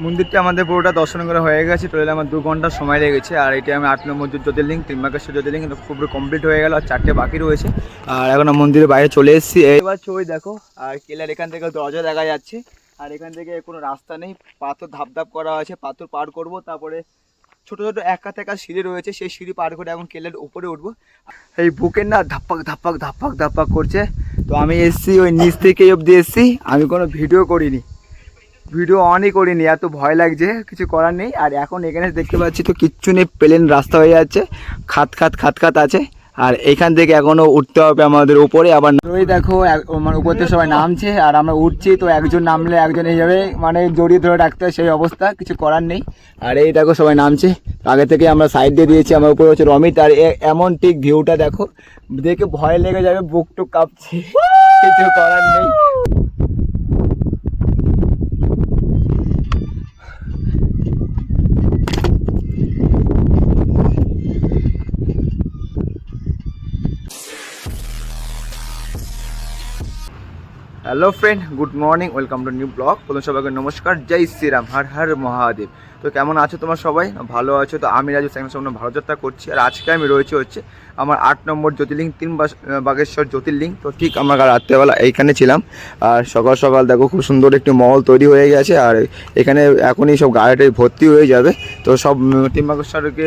মন্দিরটা আমাদের পুরোটা দর্শন করা হয়ে গেছে টোটাল আমার দু ঘণ্টা সময় লেগেছে আর এটা আমি আট নম্বর জ্যো- জ্যোতির্লিঙ্গ ত্রিম্বাকেশ্বর জ্যোতির্লিঙ্গ, এটা পুরো কমপ্লিট হয়ে গেল, আর চারটে বাকি রয়েছে। আর এখন মন্দিরের বাইরে চলে এসেছি। এবার ছবি দেখো, আর কেলার এখান থেকে দরজা দেখা যাচ্ছে। আর এখান থেকে কোনো রাস্তা নেই, পাথর ধাপ ধাপ করা আছে, পাথর পার করব, তারপরে ছোট ছোট একা থেকে সিঁড়ি রয়েছে, সেই সিঁড়ি পার করে এখন কেলের উপরে উঠবো। এই বুকের না ধাপ্পাক ধাপ্পাক ধাপ্পাক ধাপ্পাক করছে। তো আমি এসছি ওই নিচ থেকে অব্দি এসছি, আমি কোনো ভিডিও করিনি। ভিডিও অনই করিনি, এত ভয় লাগছে, কিছু করার নেই। আর এখন এখানে দেখতে পাচ্ছি তো কিচ্ছু নেই, প্লেন রাস্তা হয়ে যাচ্ছে, খাত খাত খাত খাত আছে। আর এখান থেকে এখনও উঠতে হবে আমাদের উপরে, আবার ওই দেখো মানে উপর থেকে সবাই নামছে, আর আমরা উঠছি, তো একজন নামলে একজন এই যাবে মানে জড়িয়ে ধরে রাখতে হয়, সেই অবস্থা, কিছু করার নেই। আর এই দেখো সবাই নামছে, আগে থেকে আমরা সাইড দিয়ে দিয়েছি, আমার উপরে হচ্ছে রমিত, আর এমন ঠিক ভিউটা দেখো, দেখে ভয় লেগে যাবে বুক টুক কাঁপছে, কিছু করার নেই। Hello friend good morning welcome to new blog প্রথম সবাইকে নমস্কার। জয় শ্রীরাম। হর হর মহাদেব। তো কেমন আছো তোমার সবাই? ভালো আছো? তো আমি রাজু সাইকেল সামনে ভারত যাত্রা করছি। আর আজকে আমি রয়েছে হচ্ছে আমার আট নম্বর জ্যোতির্লিঙ্গ তিন বাগেশ্বর জ্যোতির্লিঙ্গ তো ঠিক আমরা রাত্রেবেলা এইখানে ছিলাম। আর সকাল সকাল দেখো খুব সুন্দর একটি মহল তৈরি হয়ে গেছে। আর এখানে এখনই সব গাড়িটাই ভর্তি হয়ে যাবে। তো সব তিন বাগেশ্বরকে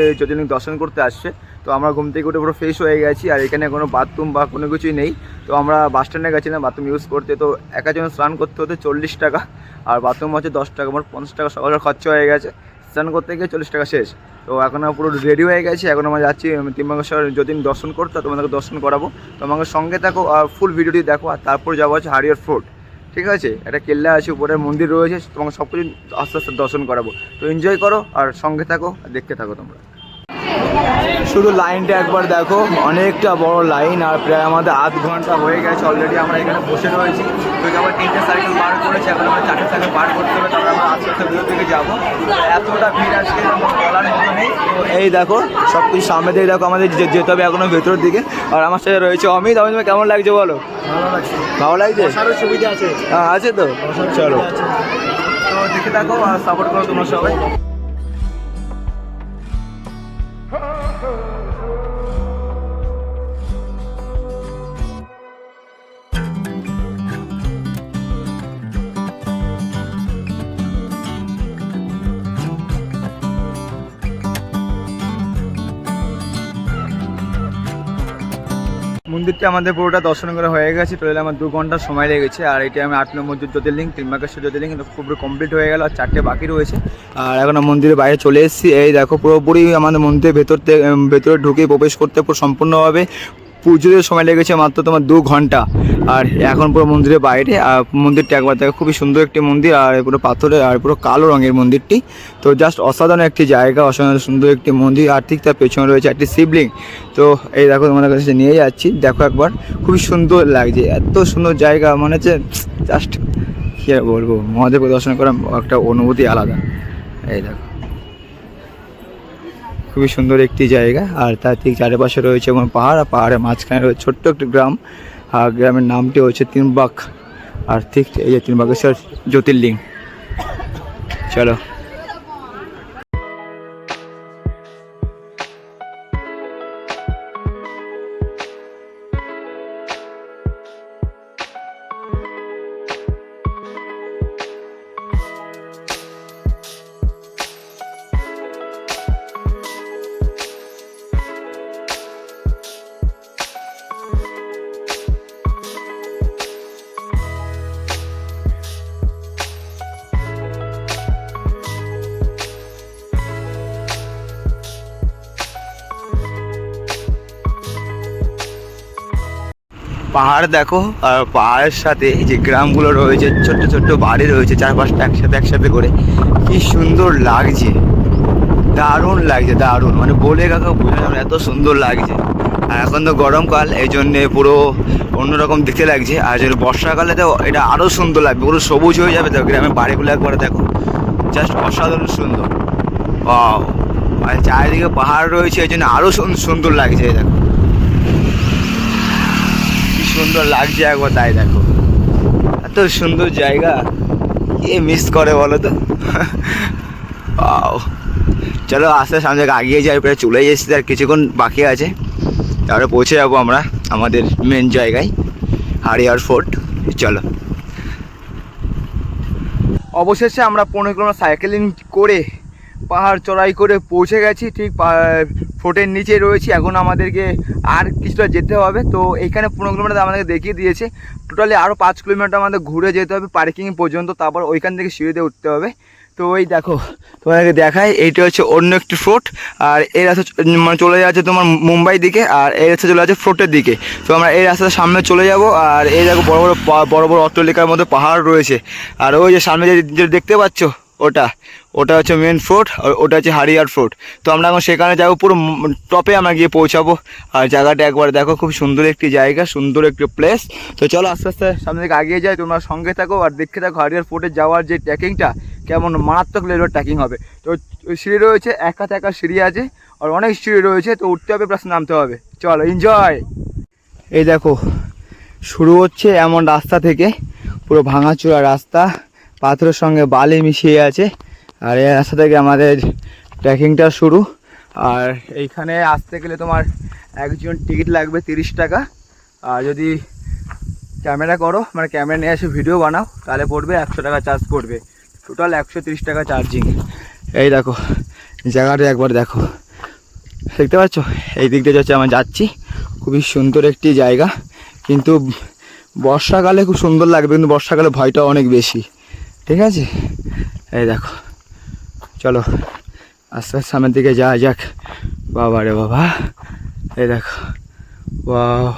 দর্শন করতে আসছে, তো আমরা ঘুম থেকে উঠে পুরো ফ্রেশ হয়ে গেছি, আর এখানে কোনো বাথরুম বা কোনো কিছুই নেই। তো আমরা বাস স্ট্যান্ডে গেছিলাম বাথরুম ইউজ করতে, তো একা স্নান করতে হতে চল্লিশ টাকা, আর বাথরুম হচ্ছে দশ টাকা, মোট পঞ্চাশ টাকা সকালের খরচা হয়ে গেছে। স্নান করতে গিয়ে চল্লিশ টাকা শেষ। তো এখন আমরা পুরো রেডি হয়ে গেছি, এখন আমরা যাচ্ছি তিনবাঙ্গেশ্বর যদি দর্শন করতে তোমাদেরকে দর্শন করাবো। তোমাকে সঙ্গে থাকো, আর ফুল ভিডিওটি দেখো, আর তারপর যাব হচ্ছে হারিয়ার ফোর্ট ঠিক আছে? একটা কেল্লা আছে, উপরে মন্দির রয়েছে, তোমাকে সব কিছু আস্তে আস্তে দর্শন করাবো। তো এনজয় করো আর সঙ্গে থাকো আর দেখতে থাকো তোমরা। শুধু লাইনটা একবার দেখো অনেকটা বড় লাইন আর প্রায় আমাদের আধ ঘণ্টা হয়ে গেছে অলরেডি আমরা এখানে বসে রয়েছি। তো আমরা তিনটে সাইকেল পার করেছি এখন আমরা চারটে সাইকেল পার করতে হবে তারপরে আমরা আস্তে আস্তে দূর থেকে যাব। এতটা ভিড় আজকে বলার মতো নেই। তো এই দেখো সব কিছু সামনে দিয়ে দেখো আমাদের যে- যেতে হবে এখনও ভেতরের দিকে। আর আমার সাথে রয়েছে অমিত। অমিত কেমন লাগছে বলো? ভালো লাগছে। ভালো লাগছে? সুবিধা আছে। হ্যাঁ আছে তো। চলো। তো দেখে থাকো আর সাপোর্ট করো তোমরা সবাই। মন্দিরটা আমাদের পুরোটা দর্শন করা হয়ে গেছে টোটাল আমার দু ঘণ্টা সময় লেগেছে। আর এটি আমি আট নম্বর জ্যো- জ্যোতির্লিঙ্গ ত্রিম্বাকেশ্বর জ্যোতির্লিঙ্গ এটা পুরো কমপ্লিট হয়ে গেল, আর চারটে বাকি রয়েছে। আর এখন মন্দিরের বাইরে চলে এসেছি। এই দেখো পুরোপুরি আমাদের মন্দিরের ভেতর থেকে ভেতরে ঢুকে প্রবেশ করতে পুরো সম্পূর্ণভাবে পুজোর সময় লেগেছে মাত্র তোমার দু ঘণ্টা। আর এখন পুরো মন্দিরের বাইরে, আর মন্দিরটি একবার দেখো, খুবই সুন্দর একটি মন্দির, আর পুরো পাথরের, আর পুরো কালো রঙের মন্দিরটি। তো জাস্ট অসাধারণ একটি জায়গা, অসাধারণ সুন্দর একটি মন্দির, আর ঠিক তার পেছনে রয়েছে একটি শিবলিং তো এই দেখো তোমাদের কাছে নিয়ে যাচ্ছি, দেখো একবার, খুবই সুন্দর লাগছে, এত সুন্দর জায়গা, মনে হচ্ছে জাস্ট কী আর বলব মহাদেব দর্শন করার একটা অনুভূতি আলাদা। এই দেখো। খুবই সুন্দর একটি জায়গা, আর তার ঠিক চারিপাশে রয়েছে এবং পাহাড়, আর পাহাড়ের মাঝখানে রয়েছে ছোট্ট একটি গ্রাম, আর গ্রামের নামটি হচ্ছে তিনবাক, আর ঠিক এই যে তিনবাকেশ্বর জ্যোতির্লিঙ্গ। চলো। পাহাড় দেখো, আর পাহাড়ের সাথে যে গ্রামগুলো রয়েছে, ছোট্ট ছোট্ট বাড়ি রয়েছে, চারপাশটা একসাথে একসাথে করে, কি সুন্দর লাগছে। দারুণ লাগছে, দারুণ। মানে বলে কাকা বোঝানো এত সুন্দর লাগছে। আর এখন তো গরমকাল, এই জন্যে পুরো অন্যরকম দেখতে লাগছে। আর যদি বর্ষাকালে তো এটা আরও সুন্দর লাগবে, পুরো সবুজ হয়ে যাবে তো গ্রামের বাড়িগুলো একবারে দেখো। জাস্ট অসাধারণ সুন্দর! আর চারিদিকে পাহাড় রয়েছে, এই জন্য আরও সুন্দর লাগছে দেখো। সুন্দর লাগছে একবার, তাই দেখো। এত সুন্দর জায়গা। কি মিস করে বলো তো. চলো আস্তে আস্তে আগিয়ে যাই প্রায় চলে এসেছি আর কিছুক্ষণ বাকি আছে। তারপরে পৌঁছে যাব আমরা আমাদের মেন জায়গায়, হারিয়ার ফোর্ট। চলো। অবশেষে আমরা পনেরো কিলোমিটার সাইকেলিং করে পাহাড় চড়াই করে পৌঁছে গেছি, ঠিক ফোর্টের নিচে রয়েছি। এখন আমাদেরকে আর কিছুটা যেতে হবে। তো এইখানে পনেরো কিলোমিটার আমাদেরকে দেখিয়ে দিয়েছে। টোটালি আরও পাঁচ কিলোমিটার আমাদের ঘুরে যেতে হবে পার্কিং পর্যন্ত। তারপর ওইখান থেকে সিঁড়িতে উঠতে হবে। তো ওই দেখো, তোমাদেরকে দেখায় এইটা হচ্ছে অন্য একটি ফোর্ট। আর এই রাস্তা মানে চলে যাচ্ছে তোমার মুম্বাই দিকে, আর এই রাস্তা চলে যাচ্ছে ফোর্টের দিকে। তো আমরা এই রাস্তার সামনে চলে যাব, আর এই দেখো বড় বড় বড় বড় অট্টালিকার মধ্যে পাহাড় রয়েছে। আর ওই যে সামনে যে দেখতে পাচ্ছ ওটা ওটা হচ্ছে মেন ফোর্ট আর ওটা হচ্ছে হারিয়ার ফোর্ট তো আমরা এখন সেখানে যাব, পুরো টপে আমরা গিয়ে পৌঁছাবো। আর জায়গাটা একবার দেখো, খুব সুন্দর একটি জায়গা, সুন্দর একটি প্লেস তো চলো আস্তে আস্তে সামনে দিকে আগিয়ে যাই, তোমরা সঙ্গে থাকো আর দেখতে থাকো হারিয়ার ফোর্টে যাওয়ার যে ট্রেকিংটা কেমন মারাত্মক লেভেলের ট্রেকিং হবে। তো সিঁড়ি রয়েছে, একা একা সিঁড়ি আছে আর অনেক সিঁড়ি রয়েছে, তো উঠতে হবে প্লাস নামতে হবে। চলো এনজয় এই দেখো, শুরু হচ্ছে এমন রাস্তা থেকে, পুরো ভাঙাচোরা রাস্তা। পাথরের সঙ্গে বালি মিশিয়ে আছে। আর এই রাস্তা থেকে আমাদের ট্রেকিংটা শুরু। আর এইখানে আসতে গেলে তোমার একজন টিকিট লাগবে তিরিশ টাকা। আর যদি ক্যামেরা করো মানে ক্যামেরা নিয়ে এসে ভিডিও বানাও, তাহলে পড়বে একশো টাকা চার্জ পড়বে। টোটাল একশো তিরিশ টাকা চার্জিং এই দেখো, জায়গাটা একবার দেখো। দেখতে পাচ্ছ? এই দিক দিয়ে হচ্ছে আমরা যাচ্ছি। খুবই সুন্দর একটি জায়গা। কিন্তু বর্ষাকালে খুব সুন্দর লাগবে, কিন্তু বর্ষাকালে ভয়টা অনেক বেশি। ঠিক আছে? এই দেখো, চলো, আস্তে আস্তে সামনের দিকে যাওয়া যাক। বাবা রে বাবা, এই দেখো বাহ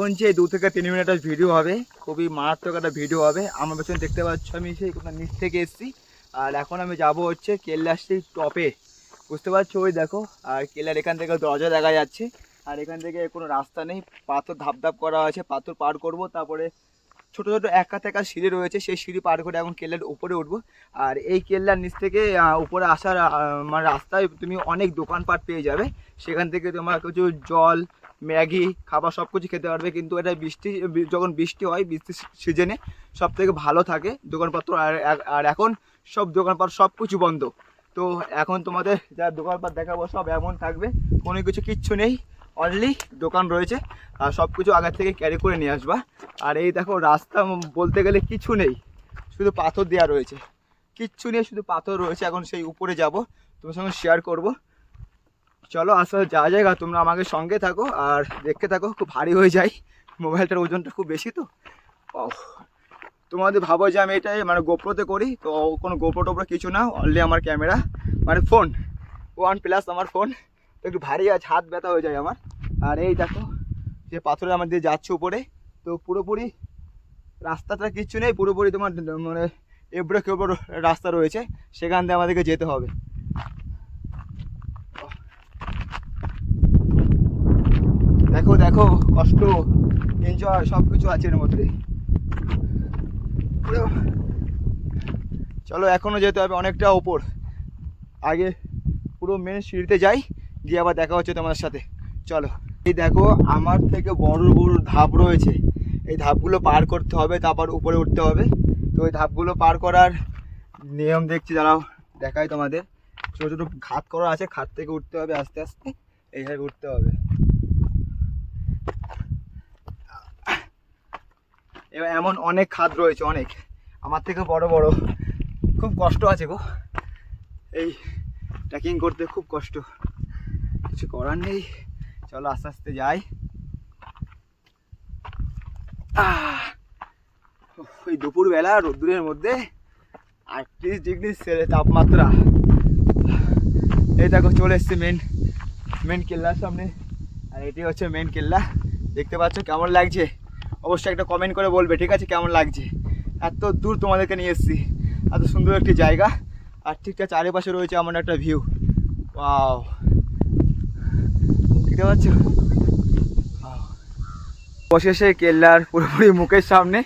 এখন যে দু থেকে তিন মিনিটের ভিডিও হবে, খুবই মারাত্মক একটা ভিডিও হবে। আমার পেছনে দেখতে পাচ্ছ আমি সেই কোথাও নিচ থেকে এসেছি। আর এখন আমি যাব হচ্ছে কেল্লাশ্রী টপে বুঝতে পারছ? ওই দেখো, আর কেল্লার এখান থেকে দরজা দেখা যাচ্ছে। আর এখান থেকে কোনো রাস্তা নেই। পাথর ধাপ ধাপ করা আছে, পাথর পার করব। তারপরে ছোট ছোট একা থেকে সিঁড়ি রয়েছে, সেই সিঁড়ি পার করে এখন কেল্লার উপরে উঠবো। আর এই কেল্লার নিচ থেকে উপরে আসার মানে রাস্তায় তুমি অনেক দোকানপাট পেয়ে যাবে। সেখান থেকে তোমার কিছু জল ম্যাগি, খাবার সব কিছু খেতে পারবে, কিন্তু এটা বৃষ্টি, যখন বৃষ্টি হয়, বৃষ্টির সিজনে সব থেকে ভালো থাকে দোকানপত্র। আর আর- এখন সব দোকানপাট সব কিছু বন্ধ। তো এখন তোমাদের যা দোকানপাট দেখাবো, সব এমন থাকবে, কোনো কিছু কিচ্ছু নেই অনলি দোকান রয়েছে। আর সব কিছু আগের থেকে ক্যারি করে নিয়ে আসবা। আর এই দেখো, রাস্তা বলতে গেলে কিছু নেই, শুধু পাথর দেওয়া রয়েছে। কিচ্ছু নেই, শুধু পাথর রয়েছে। এখন সেই উপরে যাব, তোমার সঙ্গে শেয়ার করব। চলো আস্তে যাওয়া জায়গা তোমরা আমাকে সঙ্গে থাকো আর দেখতে থাকো, খুব ভারী হয়ে যায়। মোবাইলটার ওজনটা খুব বেশি তো। ও তোমাদের ভাবো যে আমি এটাই মানে গোপ্রোতে করি, তো কোনো গোপ্রো টোপ্রো কিছু না অনলি আমার ক্যামেরা মানে ফোন। ওয়ান প্লাস আমার ফোন, তো একটু ভারী আছে, হাত ব্যথা হয়ে যায় আমার। আর এই দেখো, যে পাথরে আমার দিয়ে যাচ্ছে উপরে, তো পুরোপুরি রাস্তাটা কিচ্ছু নেই, পুরোপুরি তোমার মানে এবড়ো কেবড়ো রাস্তা রয়েছে, সেখান দিয়ে আমাদেরকে যেতে হবে দেখো দেখো কষ্ট এনজয় সব কিছু আছে এর মধ্যে। চলো এখনও যেতে হবে অনেকটা ওপর আগে পুরো মেন সিঁড়িতে যাই, গিয়ে আবার দেখা হচ্ছে তোমাদের সাথে। চলো, এই দেখো আমার থেকে বড় বড় ধাপ রয়েছে। এই ধাপগুলো পার করতে হবে, তারপর উপরে উঠতে হবে। তো ওই ধাপগুলো পার করার নিয়ম দেখছি, দাঁড়াও, দেখাই তোমাদের। ছোটো ছোটো খাত করা আছে, খাত থেকে উঠতে হবে আস্তে আস্তে, এইভাবে উঠতে হবে। এমন অনেক খাদ রয়েছে, অনেক। আমার থেকে বড় বড়। খুব কষ্ট আছে গো। এই ট্রেকিং করতে খুব কষ্ট। কিছু করার নেই। চলো আস্তে আস্তে যাই। ওই দুপুরবেলা রোদ্দুরের মধ্যে আটত্রিশ ডিগ্রি সেরে তাপমাত্রা। এই দেখো, চলে এসছে মেন মেন কেল্লার সামনে। আর এটি হচ্ছে মেন কেল্লা। দেখতে পাচ্ছ কেমন লাগছে? অবশ্যই একটা কমেন্ট করে বলবে, ঠিক আছে? কেমন লাগছে? এত দূর তোমাদেরকে নিয়ে এসেছি। এত সুন্দর একটি জায়গা। আর ঠিকঠাক চারিপাশে রয়েছে এমন একটা ভিউ ওয়াও দেখতে পাচ্ছ. অবশেষে কেল্লার পুরোপুরি মুখের সামনে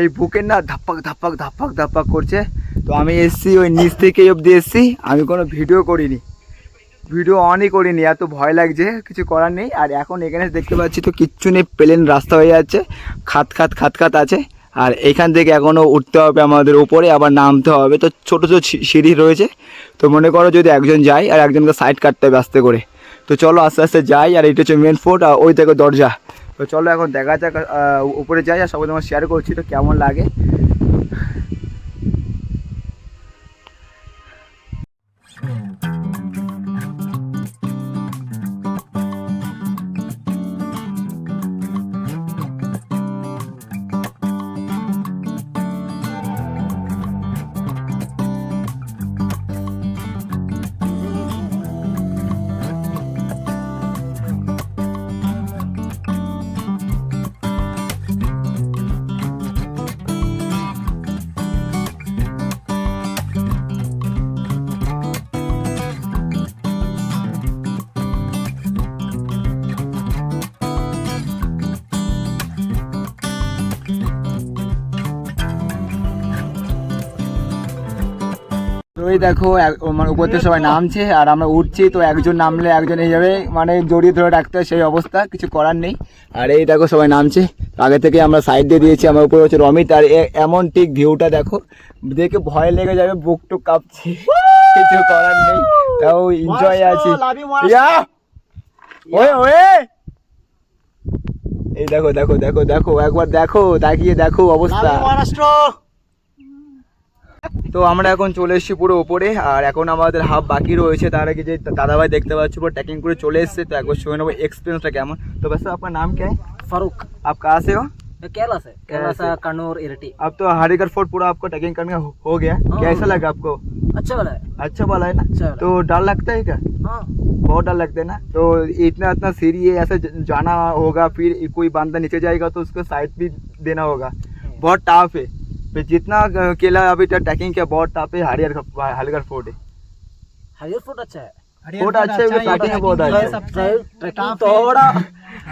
এই বুকের না ধাপ্পাক ধাপ্পাক ধাপ্পাক ধাপ্পাক করছে। তো আমি এসছি ওই নিচ থেকে অবধি এসছি। আমি কোনো ভিডিও করিনি। ভিডিও অনই করিনি, এত ভয় লাগছে, কিছু করার নেই। আর এখন এখানে দেখতে পাচ্ছি তো কিচ্ছু নেই প্লেন রাস্তা হয়ে যাচ্ছে, খাত খাত খাত খাত আছে। আর এখান থেকে এখনও উঠতে হবে আমাদের উপরে, আবার নামতে হবে। তো ছোটো ছোটো সিঁড়ি রয়েছে, তো মনে করো যদি একজন যায়, আর একজনকে সাইড কাটতে হবে আস্তে করে। তো চলো আস্তে আস্তে যাই, আর এটা হচ্ছে মেন ফোর্ট আর ওই থেকে দরজা। তো চলো এখন দেখা যাক উপরে যাই, আর সবাই তোমার শেয়ার করছি তো কেমন লাগে। ওই দেখো মানে উপর থেকে সবাই নামছে আর আমরা উঠছি তো একজন নামলে একজন এই যাবে। মানে জড়িয়ে ধরে রাখতে হয় সেই অবস্থা কিছু করার নেই। আর এই দেখো সবাই নামছে। আগে থেকে আমরা সাইড দিয়ে দিয়েছি আমার উপরে হচ্ছে রমিত আর এমন ঠিক ভিউটা দেখো দেখে ভয় লেগে যাবে বুক টুক কাঁপছে। কিছু করার নেই। তাও এনজয় আছি! ওয়ে ওয়ে! এই দেখো দেখো দেখো দেখো একবার দেখো তাকিয়ে দেখো অবস্থা। তো আমরা এখন চলে এসেছি পুরো ওপরে আর এখন আমাদের হাফ বাকি রয়েছে তার আগে যে দাদাভাই দেখতে পাচ্ছি পুরো ট্যাকিং করে চলে এসেছে তো একবার শুনে নেবো এক্সপিরিয়েন্সটা কেমন তো বস আপনার নাম क्या है फारूक आप कहाँ से हो केरला से केरला से? से कन्नौर इरटी अब तो हरिगर फोर्ट पूरा आपको ट्रैकिंग करने हो- हो गया हाँ, कैसा हो लगा आपको अच्छा वाला है अच्छा वाला है ना अच्छा वाला तो डर लगता है क्या हाँ बहुत डर लगता है ना तो इतना इतना सीढ़ी है ऐसे ज- जाना होगा फिर कोई बंदा नीचे जाएगा तो उसको साइड भी देना होगा बहुत टफ है फिर जितना केला अभी तक ट्रैकिंग किया बहुत टफ है हरियर हरिगर फोर्ट है। हरियर अच्छा है। फोर्ट अच्छा है है बहुत अच्छा है। थोड़ा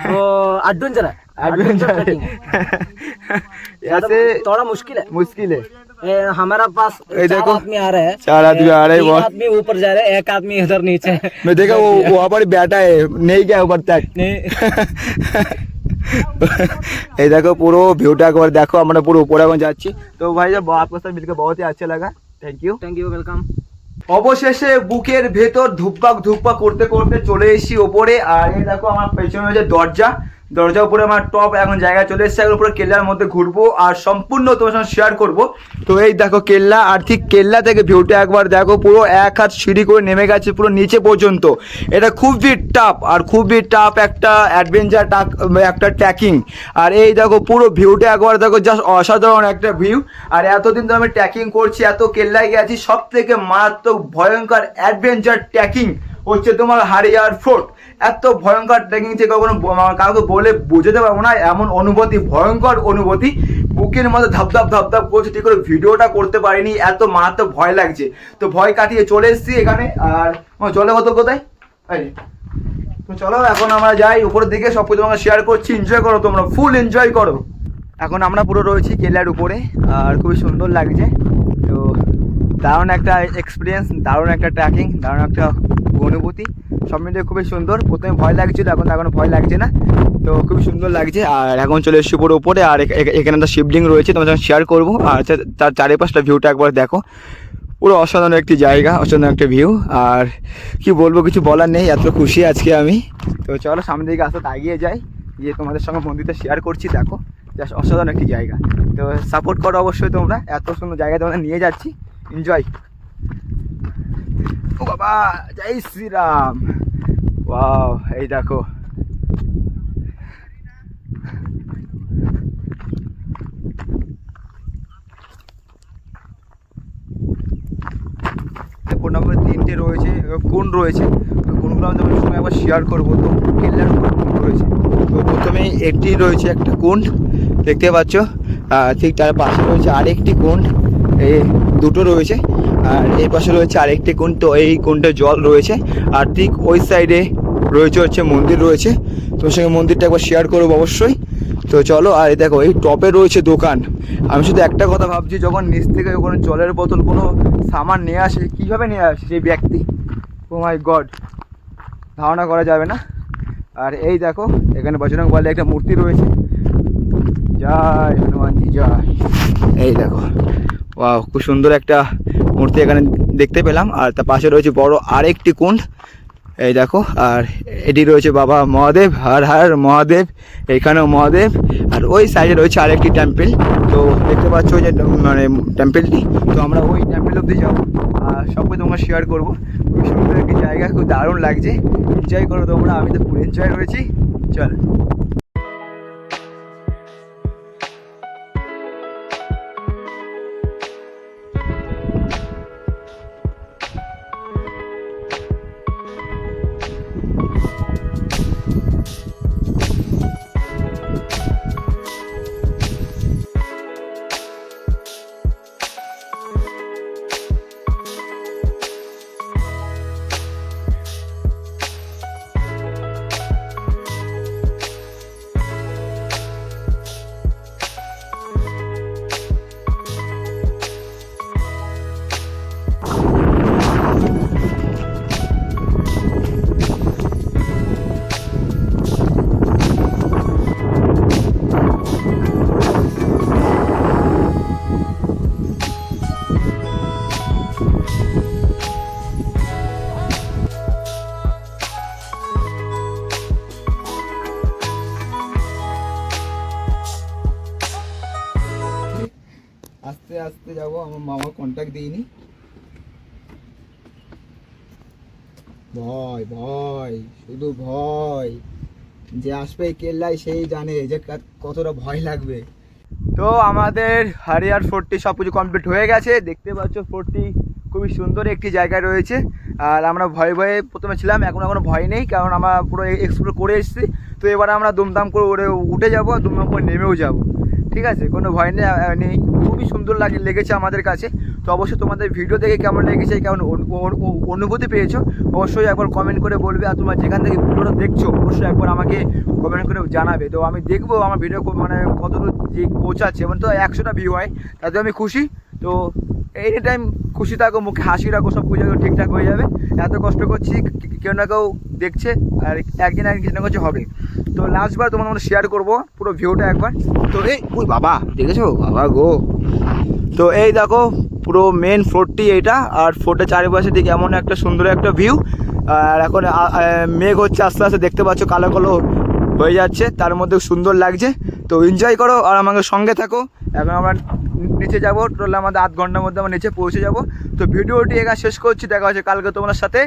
वो एडवेंचर है। एडवेंचर ट्रैकिंग ऐसे थोड़ा मुश्किल है। मुश्किल है। हमारा पास चार आदमी आ रहे हैं। चार आदमी आ रहे हैं, आदमी ऊपर जा रहे हैं एक आदमी इधर नीचे। मैं देखा वो वहाँ पर बैठा है नहीं गया ऊपर तक? नहीं। এই দেখো পুরো ভিউটা একবার দেখো আমরা পুরো উপরে এখন যাচ্ছি তো ভাই সাহেব आपके साथ मिलकर बहुत ही अच्छा लगा thank you thank you welcome অবশেষে বুকের ভেতর ধুপপাক ধুপপাক করতে করতে চলে এসেছি ওপরে আর এই দেখো আমার পেছনে হচ্ছে দরজা দরজার উপরে আমার টপ এখন জায়গায় চলে এসেছে, এখন উপরে কেল্লার মধ্যে ঘুরবো আর সম্পূর্ণ তোমার সঙ্গে শেয়ার করব। তো এই দেখো কেল্লা, আর ঠিক কেল্লা থেকে ভিউটা একবার দেখো, পুরো এক হাত সিঁড়ি করে নেমে গেছে পুরো নিচে পর্যন্ত। এটা খুবই টাফ আর খুবই টাফ একটা অ্যাডভেঞ্চার একটা ট্র্যাকিং আর এই দেখো পুরো ভিউটা একবার দেখো জাস্ট অসাধারণ একটা ভিউ আর এতদিন তো আমি ট্র্যাকিং করছি, এত কেল্লায় গেছি সব থেকে মারাত্মক ভয়ঙ্কর অ্যাডভেঞ্চার ট্র্যাকিং হচ্ছে তোমার হারিয়ার ফোর্ট। এত ভয়ঙ্কর ট্রেকিং যে কখনো কাউকে বলে বোঝাতে পারব না, এমন অনুভূতি, ভয়ঙ্কর অনুভূতি। বুকের মধ্যে ধাপধাপ ধাপধাপ করছে, ঠিক করে ভিডিওটা করতে পারিনি, এত মারাত্মক ভয় লাগছে। তো ভয় কাটিয়ে চলে এসেছি এখানে, আর জলে কত কোথায়? তো চলো, এখন আমরা যাই, উপরের দিকে সব কিছু তোমাকে শেয়ার করছি এনজয় করো তোমরা ফুল এনজয় করো। এখন আমরা পুরো রয়েছি কেলার উপরে, আর খুবই সুন্দর লাগছে। তো দারুণ একটা এক্সপিরিয়েন্স দারুণ একটা ট্র্যাকিং দারুণ একটা অনুভূতি। সব মিলিয়ে খুবই সুন্দর। প্রথমে ভয় লাগছিল, এখন এখন ভয় লাগছে না। তো খুবই সুন্দর লাগছে। আর এখন চলে এসেছি পুরো উপরে, আর এখ- এখ- এখানে একটা শিবলিং রয়েছে, তোমার সঙ্গে শেয়ার করব। আর তার চারিপাশটা ভিউটা একবার দেখো। পুরো অসাধারণ একটি জায়গা, অসাধারণ একটা ভিউ আর কি বলব, কিছু বলার নেই, এত খুশি আজকে আমি। তো চলো সামনের দিকে আস্তে এগিয়ে যাই, গিয়ে তোমাদের সঙ্গে মন্দিরটা শেয়ার করছি, দেখো। জাস্ট অসাধারণ একটি জায়গা। তো সাপোর্ট করো অবশ্যই তোমরা, এত সুন্দর জায়গায় তোমাদের নিয়ে যাচ্ছি। এনজয় ও বাবা, জয় শ্রীরাম। ওয়াও, এই দেখো। কোন নম্বর তিনটে রয়েছে কোন রয়েছে? কোনগুলো আমি তোমাদের সঙ্গে একবার শেয়ার করব। তো কেল্লার কুণ্ড রয়েছে? তো প্রথমেই একটি রয়েছে একটা কুণ্ড, দেখতে পাচ্ছ? ঠিক তার পাশে রয়েছে আরেকটি কুণ্ড। এই দুটো রয়েছে, আর এই পাশে রয়েছে আরেকটি কুণ্ড তো এই কুণ্ডে জল রয়েছে, আর ঠিক ওই সাইডে রয়েছে হচ্ছে মন্দির রয়েছে। তোমার সঙ্গে মন্দিরটা একবার শেয়ার করব অবশ্যই। তো চলো, আর এই দেখো, এই টপে রয়েছে দোকান। আমি শুধু একটা কথা ভাবছি, যখন নিচ থেকে কোনো জলের বোতল কোনো সামান নিয়ে আসে, কীভাবে নিয়ে আসে সেই ব্যক্তি? ও মাই গড ধারণা করা যাবে না। আর এই দেখো, এখানে বজরং বলে একটা মূর্তি রয়েছে। জয় হনুমানজি, জয়। এই দেখো খুব সুন্দর একটা মূর্তি এখানে দেখতে পেলাম। আর তার পাশে রয়েছে বড় আরেকটি কুণ্ড। এই দেখো, আর এটি রয়েছে বাবা মহাদেব, হর হর মহাদেব, এখানেও মহাদেব। আর ওই সাইডে রয়েছে আরেকটি টেম্পেল তো দেখতে পাচ্ছ যে মানে টেম্পেলটি তো আমরা ওই টেম্পেল অব্দি যাব। আর সবকে তোমার শেয়ার করব। খুব সুন্দর একটি জায়গা, খুব দারুণ লাগছে। এনজয় করো তোমরা, আমি তো খুব এনজয় করেছি চল। যাব, আমার মামা কন্ট্যাক্ট দিইনি। ভয় ভয়, শুধু ভয়। যে আসবে কেল্লায় সেই জানে যে কতটা ভয় লাগবে। তো আমাদের হারিয়ার ফোর্টটি সব কিছু কমপ্লিট হয়ে গেছে। দেখতে পাচ্ছ ফোর্টটি খুবই সুন্দর একটি জায়গায় রয়েছে। আর আমরা ভয়ে ভয়ে প্রথমে ছিলাম, এখন এখনও ভয় নেই, কারণ আমরা পুরো এক্সপ্লোর করে এসেছি। তো এবারে আমরা দুমদাম করে উঠে যাব আর দুমদাম করে নেমেও যাব। ঠিক আছে? কোনো ভয় নেই খুবই সুন্দর লাগে, লেগেছে আমাদের কাছে। তো অবশ্যই তোমাদের ভিডিও দেখে কেমন লেগেছে, কেমন অনু- অনু- অনুভূতি পেয়েছ, অবশ্যই একবার কমেন্ট করে বলবে। আর তোমার যেখান থেকে ভিডিওটা দেখছ, অবশ্যই একবার আমাকে কমেন্ট করে জানাবে। তো আমি দেখব আমার ভিডিও মানে কতদূর যে পৌঁছাচ্ছে এবং তো একশোটা ভিউ হয় তাতে আমি খুশি। তো এনি টাইম খুশি থাকো, মুখে হাসি রাখো, সব কিছু ঠিকঠাক হয়ে যাবে। এত কষ্ট করছি কেউ না কেউ দেখছে, আর একদিন একদিন কিছু না কিছু হবে। তো লাস্টবার তোমার মধ্যে শেয়ার করব, পুরো ভিউটা একবার। তো এই, ওই বাবা, দেখেছ? বাবা গো। তো এই দেখো, পুরো মেন ফ্লোরটি এইটা, আর ফোর্টের চারিপাশে দিকে এমন একটা সুন্দর একটা ভিউ আর এখন মেঘ হচ্ছে আস্তে আস্তে, দেখতে পাচ্ছ কালো কালো হয়ে যাচ্ছে, তার মধ্যে সুন্দর লাগছে। তো এনজয় করো, আর আমাকে সঙ্গে থাকো। এখন আমরা নিচে যাব, টোটাল আমাদের আধ ঘণ্টার মধ্যে আমরা নিচে পৌঁছে যাব। তো ভিডিওটি এখানে শেষ করছি, দেখা হচ্ছে কালকে তোমার সাথে।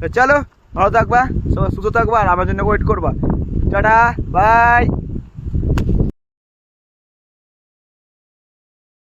তো চলো, ভালো থাকবা, সবাই সুস্থ থাকবা, আর আমার জন্য ওয়েট করবা। Tata bye